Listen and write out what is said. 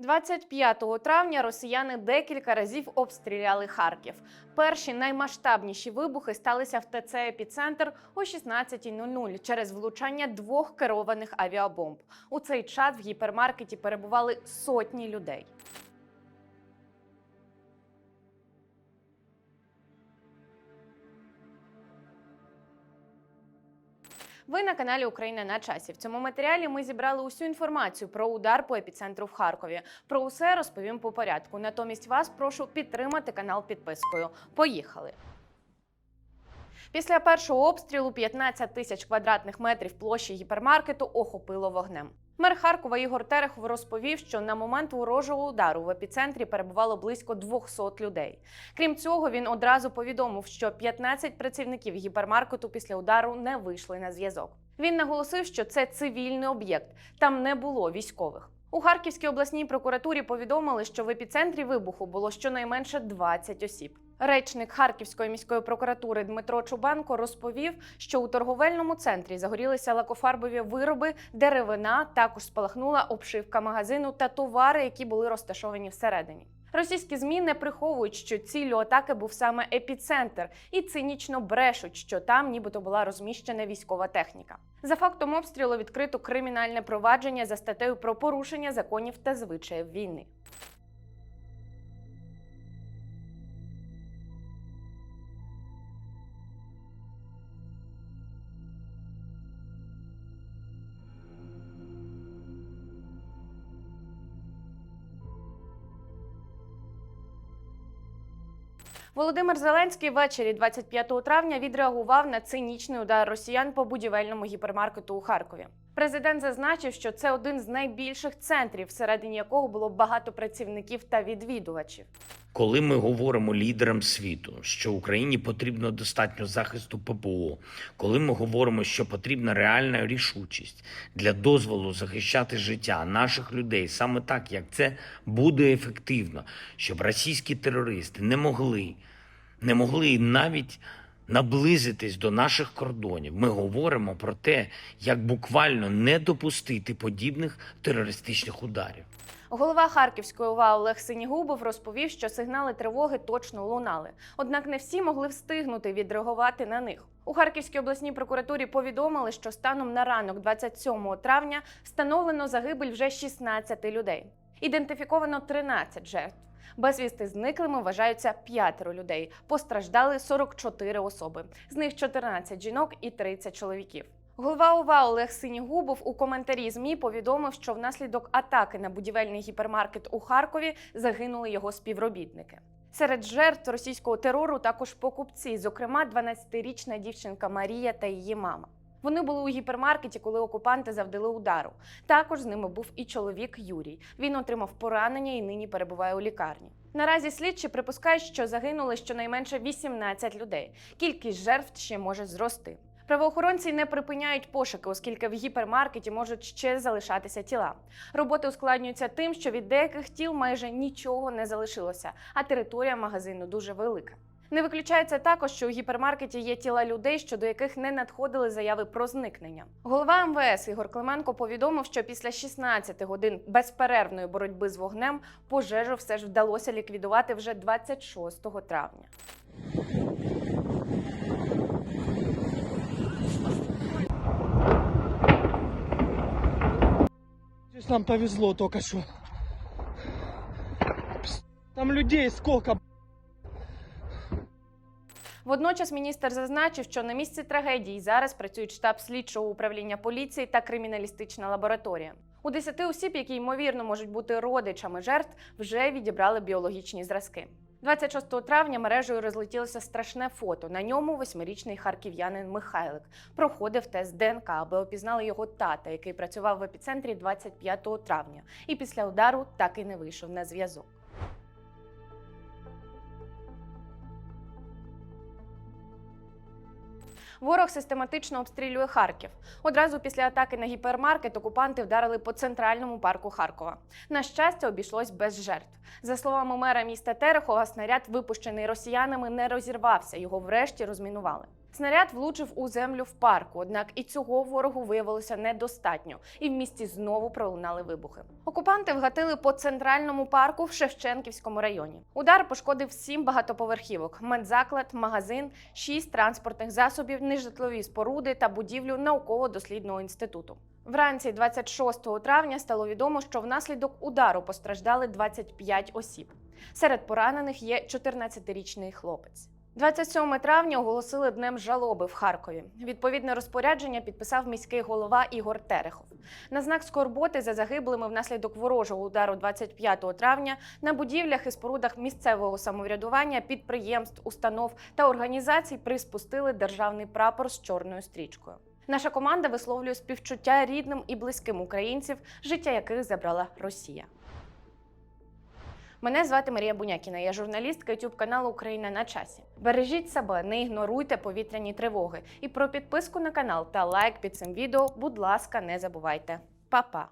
25 травня росіяни декілька разів обстріляли Харків. Перші наймасштабніші вибухи сталися в ТЦ «Епіцентр» о 16.00 через влучання двох керованих авіабомб. У цей час в гіпермаркеті перебували сотні людей. Ви на каналі Україна на часі. В цьому матеріалі ми зібрали усю інформацію про удар по епіцентру в Харкові. Про усе розповім по порядку. Натомість вас прошу підтримати канал підпискою. Поїхали. Після першого обстрілу 15 тисяч квадратних метрів площі гіпермаркету охопило вогнем. Мер Харкова Ігор Терехов розповів, що на момент ворожого удару в епіцентрі перебувало близько 200 людей. Крім цього, він одразу повідомив, що 15 працівників гіпермаркету після удару не вийшли на зв'язок. Він наголосив, що це цивільний об'єкт, там не було військових. У Харківській обласній прокуратурі повідомили, що в епіцентрі вибуху було щонайменше 20 осіб. Речник Харківської міської прокуратури Дмитро Чубанко розповів, що у торговельному центрі загорілися лакофарбові вироби, деревина, також спалахнула обшивка магазину та товари, які були розташовані всередині. Російські змі не приховують, що ціллю атаки був саме епіцентр, і цинічно брешуть, що там нібито була розміщена військова техніка. За фактом обстрілу відкрито кримінальне провадження за статтею про порушення законів та звичаїв війни. Володимир Зеленський ввечері 25 травня відреагував на цинічний удар росіян по будівельному гіпермаркету у Харкові. Президент зазначив, що це один з найбільших центрів, всередині якого було багато працівників та відвідувачів. Коли ми говоримо лідерам світу, що Україні потрібно достатньо захисту ППО, коли ми говоримо, що потрібна реальна рішучість для дозволу захищати життя наших людей, саме так як це буде ефективно, щоб російські терористи не могли, не могли навіть наблизитись до наших кордонів. Ми говоримо про те, як буквально не допустити подібних терористичних ударів. Голова Харківської ОВА Олег Синігубов розповів, що сигнали тривоги точно лунали. Однак не всі могли встигнути відреагувати на них. У Харківській обласній прокуратурі повідомили, що станом на ранок 27 травня встановлено загибель вже 16 людей. Ідентифіковано 13 жертв. Безвісти зниклими вважаються п'ятеро людей. Постраждали 44 особи. З них 14 жінок і 30 чоловіків. Голова ОВА Олег Синігубов у коментарі ЗМІ повідомив, що внаслідок атаки на будівельний гіпермаркет у Харкові загинули його співробітники. Серед жертв російського терору також покупці, зокрема 12-річна дівчинка Марія та її мама. Вони були у гіпермаркеті, коли окупанти завдали удару. Також з ними був і чоловік Юрій. Він отримав поранення і нині перебуває у лікарні. Наразі слідчі припускають, що загинули щонайменше 18 людей. Кількість жертв ще може зрости. Правоохоронці не припиняють пошуки, оскільки в гіпермаркеті можуть ще залишатися тіла. Роботи ускладнюються тим, що від деяких тіл майже нічого не залишилося, а територія магазину дуже велика. Не виключається також, що у гіпермаркеті є тіла людей, щодо яких не надходили заяви про зникнення. Голова МВС Ігор Клименко повідомив, що після 16 годин безперервної боротьби з вогнем пожежу все ж вдалося ліквідувати вже 26 травня. Нам повезло только что. Там людей сколько. Водночас міністр зазначив, що на місці трагедії зараз працюють штаб слідчого управління поліції та криміналістична лабораторія. У 10 осіб, які ймовірно можуть бути родичами жертв, вже відібрали біологічні зразки. 26 травня мережею розлетілося страшне фото. На ньому восьмирічний харків'янин Михайлик проходив тест ДНК, аби опізнали його тата, який працював в епіцентрі 25 травня, і після удару так і не вийшов на зв'язок. Ворог систематично обстрілює Харків. Одразу після атаки на гіпермаркет окупанти вдарили по центральному парку Харкова. На щастя, обійшлось без жертв. За словами мера міста Терехова, снаряд, випущений росіянами, не розірвався. Його врешті розмінували. Снаряд влучив у землю в парку, однак і цього ворогу виявилося недостатньо, і в місті знову пролунали вибухи. Окупанти вгатили по центральному парку в Шевченківському районі. Удар пошкодив сім багатоповерхівок, медзаклад, магазин, шість транспортних засобів, нежитлові споруди та будівлю науково-дослідного інституту. Вранці 26 травня стало відомо, що внаслідок удару постраждали 25 осіб. Серед поранених є 14-річний хлопець. 27 травня оголосили днем жалоби в Харкові. Відповідне розпорядження підписав міський голова Ігор Терехов. На знак скорботи за загиблими внаслідок ворожого удару 25 травня на будівлях і спорудах місцевого самоврядування, підприємств, установ та організацій приспустили державний прапор з чорною стрічкою. Наша команда висловлює співчуття рідним і близьким українців, життя яких забрала Росія. Мене звати Марія Бунякіна. Я журналістка youtube каналу Україна на часі. Бережіть себе, не ігноруйте повітряні тривоги. І про підписку на канал та лайк під цим відео, будь ласка, не забувайте. Па-па!